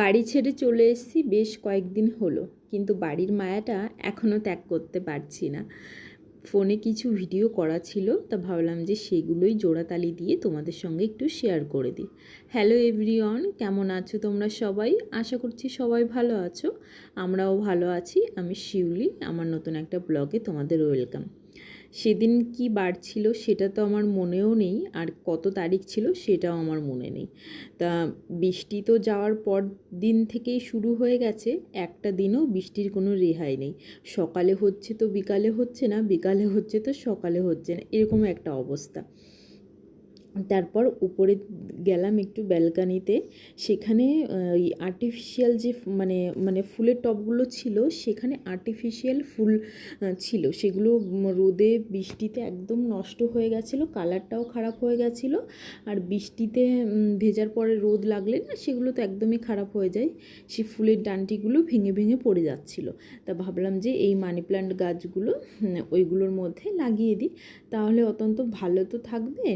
বাড়ি ছেড়ে চলে এসেছি বেশ কয়েকদিন হলো, কিন্তু বাড়ির মায়াটা এখনও ত্যাগ করতে পারছি না। ফোনে কিছু ভিডিও করা ছিল, তা ভাবলাম যে সেগুলোই জোড়াতালি দিয়ে তোমাদের সঙ্গে একটু শেয়ার করে দিই। হ্যালো এভরিওয়ান, কেমন আছো তোমরা সবাই? আশা করছি সবাই ভালো আছো। আমরাও ভালো আছি, আমি শিউলি, আমার নতুন একটা ব্লগে তোমাদের ওয়েলকাম। সেদিন কি বার ছিল সেটা তো আমার মনেও নেই, আর কত তারিখ ছিল সেটাও আমার মনে নেই। তা বৃষ্টি তো যাওয়ার পর দিন থেকেই শুরু হয়ে গেছে, একটা দিনও বৃষ্টির কোনো রেহাই নেই। সকালে হচ্ছে তো বিকালে হচ্ছে না, বিকালে হচ্ছে তো সকালে হচ্ছে না, এরকম একটা অবস্থা। তারপর উপরে গেলাম একটু ব্যালকানিতে। সেখানে ওই আর্টিফিশিয়াল যে মানে মানে ফুলের টবগুলো ছিল, সেখানে আর্টিফিশিয়াল ফুল ছিল। সেগুলো রোদে বৃষ্টিতে একদম নষ্ট হয়ে গেছিল কালারটাও খারাপ হয়ে গেছিল। আর বৃষ্টিতে ভেজার পরে রোদ লাগলে না, সেগুলো তো একদমই খারাপ হয়ে যায়। সে ফুলের ডান্টিগুলো ভেঙে ভেঙে পড়ে যাচ্ছিল। তা ভাবলাম যে এই মানি প্ল্যান্ট গাছগুলো ওইগুলোর মধ্যে লাগিয়ে দিই। তাহলে অত্যন্ত ভালো তো থাকবে।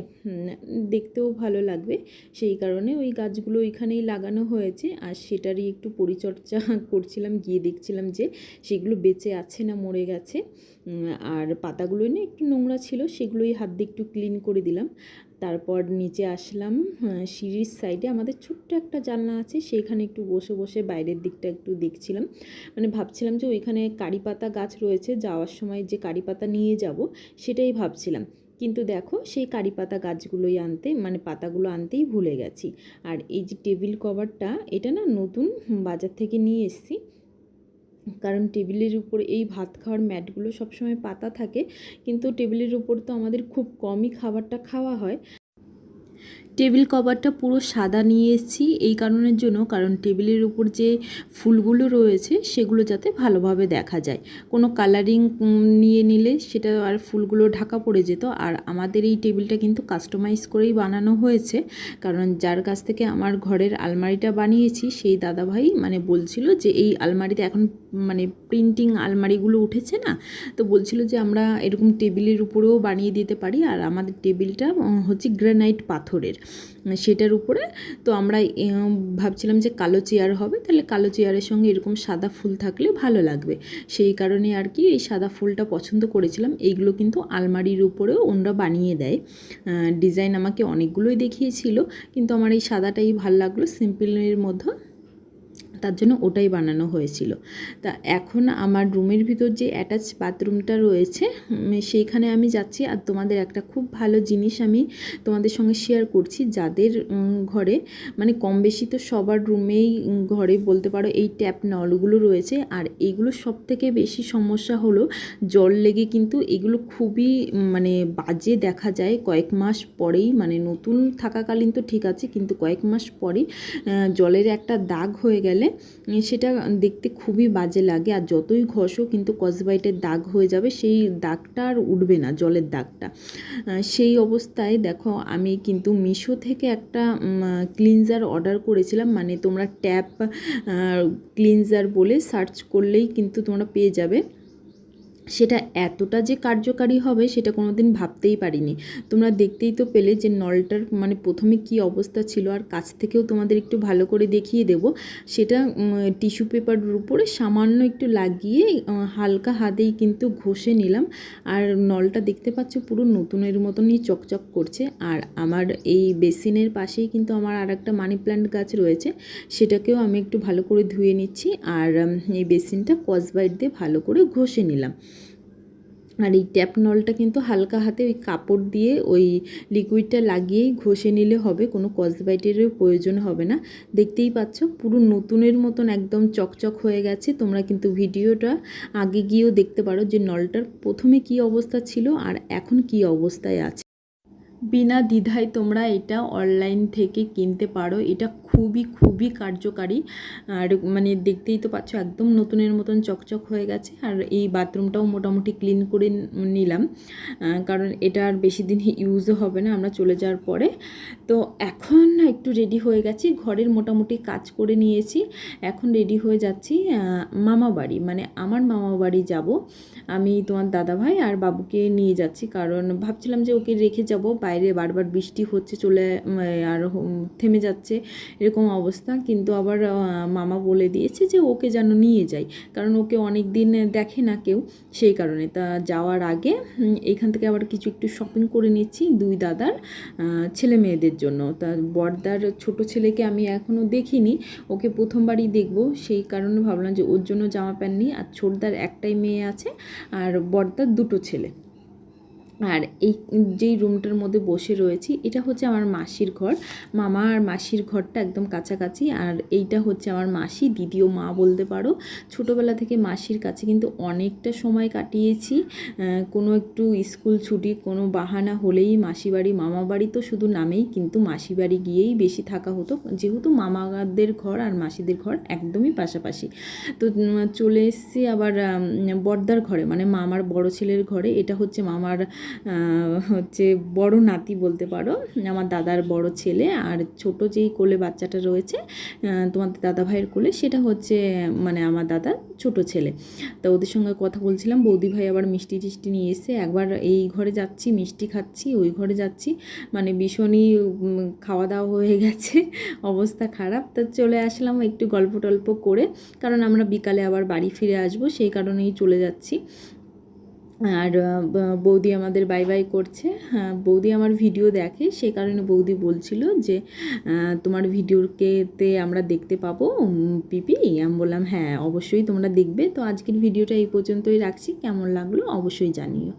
দেখতেও ভালো লাগবে। সেই কারণে ওই গাছগুলো ওইখানেই লাগানো হয়েছে। আর সেটারই একটু পরিচর্যা করছিলাম, গিয়ে দেখছিলাম যে সেগুলো বেঁচে আছে না মরে গেছে। আর পাতাগুলো না একটু নোংরা ছিল, সেগুলোই হাত দিয়ে একটু ক্লিন করে দিলাম। তারপর নিচে আসলাম সিঁড়ির সাইডে আমাদের ছোট্ট একটা জানলা আছে সেইখানে একটু বসে বসে বাইরের দিকটা একটু দেখছিলাম। মানে ভাবছিলাম যে ওইখানে কারি পাতা গাছ রয়েছে, যাওয়ার সময় যে কারি পাতা নিয়ে যাব, সেটাই ভাবছিলাম। কিন্তু দেখো সেই কারি পাতা গাছগুলোই আনতে মানে পাতাগুলো আনতেই ভুলে গেছি। আর এই যে টেবিল কভারটা, এটা না নতুন বাজার থেকে নিয়ে এসেছি। কারণ টেবিলের উপর এই ভাত খাওয়ার ম্যাটগুলো সবসময় পাতা থাকে, কিন্তু টেবিলের উপর তো আমাদের খুব কমই খাবারটা খাওয়া হয়। টেবিল কভারটা পুরো সাদা নিয়ে এসেছি। এই কারণের জন্য, কারণ টেবিলের উপর যে ফুলগুলো রয়েছে, সেগুলো যাতে ভালোভাবে দেখা যায়। কোনো কালারিং নিয়ে নিলে সেটা আর ফুলগুলো ঢাকা পড়ে যেত। আর আমাদের এই টেবিলটা কিন্তু কাস্টমাইজ করেই বানানো হয়েছে। কারণ যার কাছ থেকে আমার ঘরের আলমারিটা বানিয়েছি, সেই দাদাভাই মানে বলছিল যে, এই আলমারিতে এখন মানে প্রিন্টিং আলমারিগুলো উঠেছে না, তো বলছিল যে আমরা এরকম টেবিলের উপরেও বানিয়ে দিতে পারি, আর আমাদের টেবিলটা হচ্ছে গ্রানাইট পাথরের, সেটার উপরে। তো আমরা ভাবছিলাম যে কালো চেয়ার হবে, তাহলে কালো চেয়ারের সঙ্গে এরকম সাদা ফুল থাকলে ভালো লাগবে। সেই কারণে আর কি এই সাদা ফুলটা পছন্দ করেছিলাম, এইগুলো কিন্তু আলমারির উপরেও ওনরা বানিয়ে দেয়। ডিজাইন আমাকে অনেকগুলোই দেখিয়েছিল, কিন্তু আমার এই সাদাটাই ভালো লাগল সিম্পলের মধ্যে। তার জন্য ওটাই বানানো হয়েছিল। তা এখন আমার রুমের ভিতর যে অ্যাটাচ বাথরুমটা রয়েছে সেইখানে আমি যাচ্ছি আর তোমাদের একটা খুব ভালো জিনিস আমি তোমাদের সঙ্গে শেয়ার করছি। যাদের ঘরে মানে কম বেশি তো সবার রুমেই ঘরে বলতে পারো এই ট্যাপ নলগুলো রয়েছে। আর এইগুলো সব থেকে বেশি সমস্যা হলো জল লেগে কিন্তু এগুলো খুবই মানে বাজে দেখা যায়। কয়েক মাস পরেই মানে নতুন থাকাকালীন তো ঠিক আছে, কিন্তু কয়েক মাস পরেই জলের একটা দাগ হয়ে গেলে সেটা দেখতে খুবই বাজে লাগে। আর যতই ঘষো কিন্তু কসবাইটের দাগ হয়ে যাবে, সেই দাগটা আর উঠবে না, জলের দাগটা। সেই অবস্থায় দেখো, আমি কিন্তু মিশো থেকে একটা ক্লিনজার অর্ডার করেছিলাম। মানে তোমরা ট্যাপ ক্লিনজার বলে সার্চ করলেই কিন্তু তোমরা পেয়ে যাবে। সেটা এতটা যে কার্যকারী হবে সেটা কোনো দিন ভাবতেই পারিনি। তোমরা দেখতেই তো পেলে যে নলটার মানে প্রথমে কি অবস্থা ছিল আর কাছ থেকেও তোমাদের একটু ভালো করে দেখিয়ে দেব। সেটা টিস্যু পেপারের উপরে সামান্য একটু লাগিয়ে হালকা হাতেই কিন্তু ঘষে নিলাম। আর নলটা দেখতে পাচ্ছ পুরো নতুনের মতনই চকচক করছে। আর আমার এই বেসিনের পাশেই কিন্তু আমার আর একটা মানি প্ল্যান্ট গাছ রয়েছে। সেটাকেও আমি একটু ভালো করে ধুয়ে নিচ্ছি। আর এই বেসিনটা কসবাইট দিয়ে ভালো করে ঘষে নিলাম। আর এই ট্যাপ নলটা কিন্তু হালকা হাতে ওই কাপড় দিয়ে ওই লিকুইডটা লাগিয়েই ঘষে নিলে হবে, কোনো কসবাইটেরও প্রয়োজন হবে না। দেখতেই পাচ্ছ, পুরো নতুনের মতন একদম চকচক হয়ে গেছে। তোমরা কিন্তু ভিডিওটা আগে গিয়েও দেখতে পারো যে নলটার প্রথমে কি অবস্থা ছিল আর এখন কি অবস্থায় আছে। বিনা দ্বিধায় তোমরা এটা অনলাইন থেকে কিনতে পারো। এটা খুবই খুবই কার্যকারী। আর মানে দেখতেই তো পাচ্ছ, একদম নতুনের মতন চকচক হয়ে গেছে। আর এই বাথরুমটাও মোটামুটি ক্লিন করে নিলাম। কারণ এটা আর বেশি দিন ইউজও হবে না, আমরা চলে যাওয়ার পরে। তো এখন একটু রেডি হয়ে গেছি, ঘরের মোটামুটি কাজ করে নিয়েছি। এখন রেডি হয়ে যাচ্ছি মামা বাড়ি মানে আমার মামা বাড়ি যাব। আমি তোমার দাদাভাই আর বাবুকে নিয়ে যাচ্ছি, কারণ ভাবছিলাম যে ওকে রেখে যাব। বাইরে বারবার বৃষ্টি হচ্ছে, চলে আর থেমে যাচ্ছে। এরকম অবস্থা। কিন্তু আবার মামা বলে দিয়েছে যে ওকে যেন নিয়ে যাই কারণ ওকে অনেক দিন দেখে না কেউ সেই কারণে। তা যাওয়ার আগে এখান থেকে আবার কিছু একটু শপিং করে নিচ্ছি দুই দাদার ছেলে মেয়েদের জন্য। তা বড়দার ছোট ছেলেকে আমি এখনও দেখিনি। ওকে প্রথমবারই দেখব। সেই কারণে ভাবলাম যে ওর জন্য জামা প্যান্ট নিই। আর ছোটদার একটাই মেয়ে আছে। আর বড়দার দুটো ছেলে। আর এই যেই রুমটার মধ্যে বসে রয়েছি এটা হচ্ছে আমার মাসির ঘর। মামা আর মাসির ঘরটা একদম কাছাকাছি আর এইটা হচ্ছে আমার মাসি দিদিও মা বলতে পারো। ছোটোবেলা থেকে মাসির কাছে কিন্তু অনেকটা সময় কাটিয়েছি। কোনো একটু স্কুল ছুটি কোনো বাহানা হলেই মাসি বাড়ি মামা বাড়ি তো শুধু নামেই কিন্তু মাসি বাড়ি গিয়েই বেশি থাকা হতো। যেহেতু মামাদের ঘর আর মাসিদের ঘর একদমই পাশাপাশি। তো চলে এসেছি আবার উম, বড়দার ঘরে মানে মামার বড় ছেলের ঘরে। এটা হচ্ছে মামার হচ্ছে বড় নাতি বলতে পারো, আমার দাদার বড় ছেলে আর ছোট যেই কোলে বাচ্চাটা রয়েছে তোমাদের দাদা ভাইয়ের কোলে, সেটা হচ্ছে মানে আমার দাদা ছোট ছেলে। তো ওদের সঙ্গে কথা বলছিলাম, বৌদি ভাই আবার মিষ্টি টিষ্টি নিয়ে এসে একবার এই ঘরে যাচ্ছি, মিষ্টি খাচ্ছি, ওই ঘরে যাচ্ছি মানে ভীষণই খাওয়া দাওয়া হয়ে গেছে, অবস্থা খারাপ। তো চলে আসলাম একটু গল্প টল্প করে, কারণ আমরা বিকালে আবার বাড়ি ফিরে আসব, সেই কারণেই চলে যাচ্ছি। আর বৌদি আমাদের বাই বাই করছে। হ্যাঁ বৌদি আমার ভিডিও দেখে, সে কারণে বৌদি বলছিল যে তোমার ভিডিওকেতে আমরা দেখতে পাবো পিপি। আমি বললাম হ্যাঁ অবশ্যই তোমরা দেখবে। তো আজকের ভিডিওটা এই পর্যন্তই রাখছি। কেমন লাগল অবশ্যই জানিও।